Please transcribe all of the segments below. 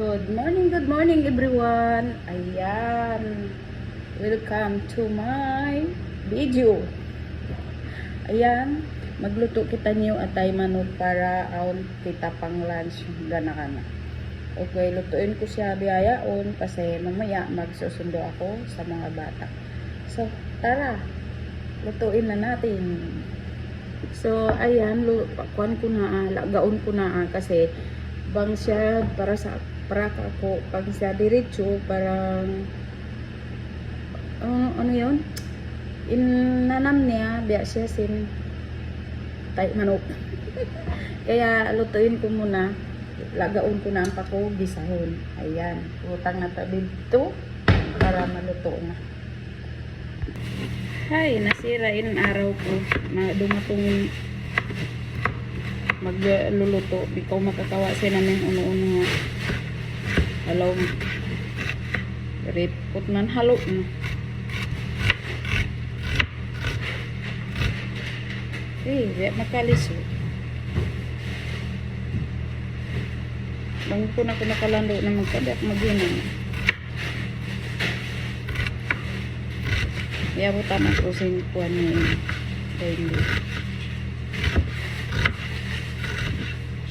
Good morning, good morning everyone. Ayan. Welcome to my video. Ayan. Magluto kita niyo atay manok para aon kita pang lunch gana kana. Okay, lutuin ko siya biyayaon kasi mamaya magsusundo ako sa mga bata. So, tara. Lutuin na natin. So, ayan, kuan ko na, ah, lagaon ko na ah, kasi bang siya para sa ka ako pag siya diretso parang ano, ano yun inanam niya biya siya sin tay manok kaya lutuin ko muna lagaon ko na ang pako gisahon ayan utang na ta dito para maluto na Hay, nasira in araw ko. Na dumatong magluluto. Ikaw makakawa siya namin uno-uno. Alaw mo. Ripot man halo mo. Eh, di makaliso. Bang ko na ko nakalando na magkadak maginan. Iabutan ako sa kuan ni Daily.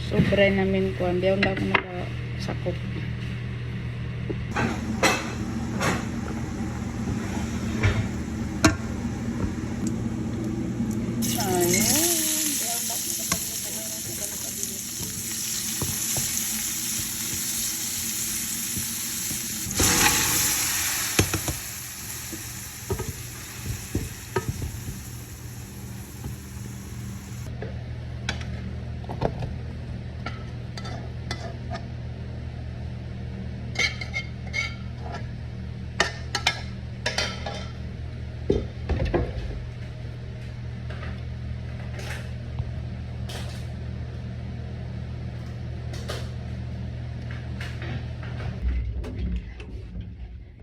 Sobra namin kuan. Diyan lang ako nakasakop. Ayun. Diyan lang ako nakapagluto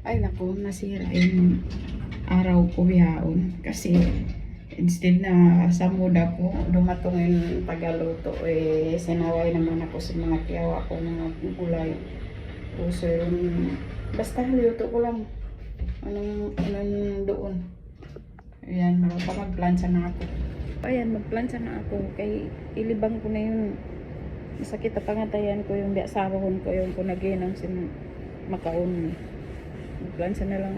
Ay nako, nasira yung araw ko bihaon. Kasi instead na sa muda ko, dumatong yung tagaluto, eh, sinaway naman ako sa mga kiyawa ko, mga gulay. Puso yung, basta luto ko lang. Anong, anong doon. Ayan, magpapagplansa na ako. Ayan, magplansa na ako. Kay ilibang ko na yun. Masakit na pangatayan ko yung biasahon ko yung kunaginang sin makaon. Magplansa na lang.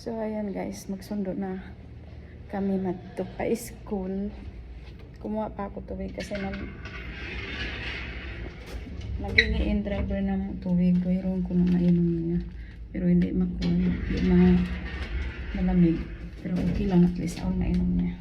So, ayan guys, magsundo na kami magto pa school. Kumuha pa ako tubig kasi nag naging in driver ng tubig. Mayroon ko na mainom niya. Pero hindi makuha. Hindi ma malamig. Pero okay lang at least ako nainom niya.